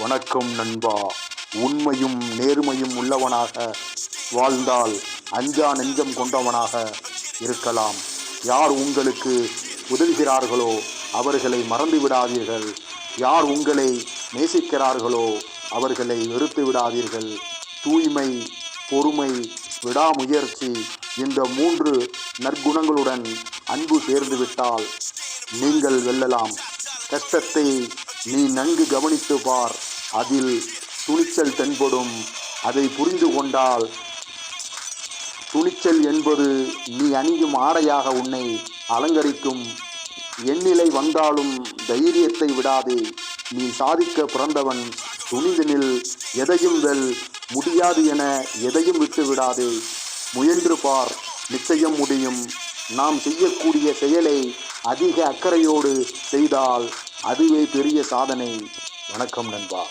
வணக்கம் நண்பா. உண்மையும் நேர்மையும் உள்ளவனாக வாழ்ந்தால் அஞ்சா நெஞ்சம் கொண்டவனாக இருக்கலாம். யார் உங்களுக்கு உதவுகிறார்களோ அவர்களை மறந்து விடாதீர்கள் யார் உங்களை நேசிக்கிறார்களோ அவர்களை வெறுத்து விடாதீர்கள் தூய்மை பொறுமை விடாமுயற்சி இந்த மூன்று நற்குணங்களுடன் அன்பு சேர்ந்துவிட்டால் நீங்கள் வெல்லலாம். கஷ்டத்தை நீ நன்கு கவனித்து பார். அதில் துணிச்சல் தென்படும். அதை புரிந்து கொண்டால் துணிச்சல் என்பது நீ அணியும் ஆடையாக உன்னை அலங்கரிக்கும். எண்ணிலை வந்தாலும் தைரியத்தை விடாதே. நீ சாதிக்க பிறந்தவன். துணிந்து நில். எதையும் வெல். முடியாது என எதையும் விட்டு விடாதே. முயன்று பார். நிச்சயம் முடியும். நாம் செய்யக்கூடிய செயலை அதிக அக்கறையோடு செய்தால் அதுவே பெரிய சாதனை. வணக்கம் நண்பா.